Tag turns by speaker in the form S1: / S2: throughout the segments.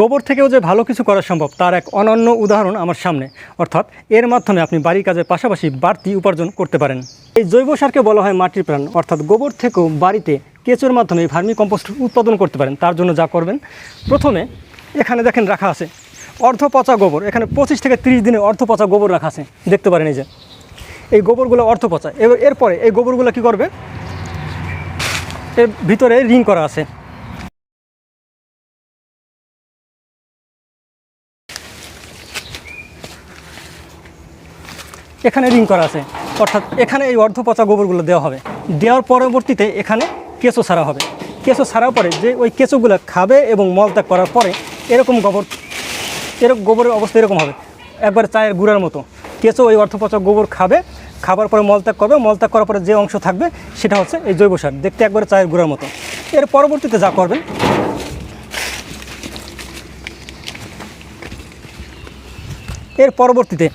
S1: গোবর থেকেও যে ভালো কিছু করা সম্ভব, তার এক অনন্য উদাহরণ আমার সামনে। অর্থাৎ, এর মাধ্যমে আপনি বাড়ির কাজের পাশাপাশি বাড়তি উপার্জন করতে পারেন। এই জৈব সারকে বলা হয় মাটির প্রাণ। অর্থাৎ, গোবর থেকেও বাড়িতে কেঁচোর মাধ্যমে ভার্মি কম্পোস্ট উৎপাদন করতে পারেন। তার জন্য যা করবেন, প্রথমে এখানে দেখেন রাখা আছে অর্ধ পচা গোবর। এখানে পঁচিশ থেকে তিরিশ দিনে অর্ধ পচা গোবর রাখা আছে। দেখতে পারেন এই যে। এই গোবরগুলো অর্ধ পচা। এরপরে এই গোবরগুলো কি করবে? এর ভিতরে রিং করা আছে। এখানে রিং করা আছে। অর্থাৎ এখানে এই অর্ধ পচা গোবরগুলো দেওয়া হবে। দেওয়ার পরবর্তীতে এখানে কেঁচো ছাড়া হবে। কেঁচো ছাড়ার পরে যে ওই কেঁচোগুলো খাবে এবং মলত্যাগ করার পরে এরকম গোবর, এরকম গোবরের অবস্থা এরকম হবে। একবার চায়ের গুঁড়ার মতো। কেঁচো ওই অর্ধ পচা গোবর খাবে, খাবার পরে মলত্যাগ করবে। মলত্যাগ করার পরে যে অংশ থাকবে সেটা হচ্ছে এই জৈব সার। দেখতে একবারে চায়ের গুঁড়ার মতো। এর পরবর্তীতে যা করবেন, এর পরবর্তীতে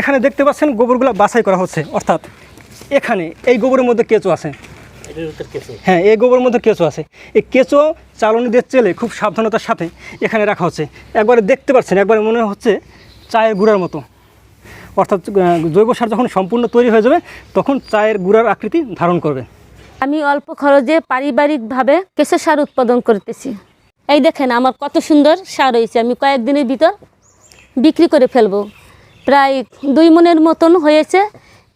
S1: এখানে দেখতে পাচ্ছেন গোবরগুলো বাছাই করা হচ্ছে অর্থাৎ এখানে এই গোবরের মধ্যে কেঁচো আছে। হ্যাঁ এই গোবরের মধ্যে কেঁচো আছে। এই কেঁচো চালনি দিয়ে চেলে খুব সাবধানতার সাথে এখানে রাখা হচ্ছে। একবারে দেখতে পাচ্ছেন একবারে মনে হচ্ছে চায়ের গুঁড়ার মতো। অর্থাৎ জৈব সার যখন সম্পূর্ণ তৈরি হয়ে যাবে তখন চায়ের গুঁড়ার আকৃতি ধারণ করবে।
S2: আমি অল্প খরচে পারিবারিকভাবে কেঁচো সার উৎপাদন করতেছি। এই দেখেন আমার কত সুন্দর সার হয়েছে। আমি কয়েকদিনের ভিতর বিক্রি করে ফেলব। প্রায় দুই মনের মতন হয়েছে।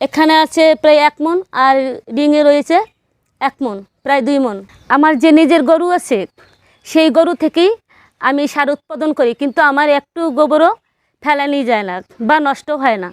S2: এখানে আছে প্রায় এক মন আর ডিঙে রয়েছে এক মন, প্রায় দুই মন। আমার যে নিজের গরু আছে, সেই গরু থেকেই আমি সার উৎপাদন করি, কিন্তু আমার একটু গোবরও ফেলানি যায় না বা নষ্ট হয় না।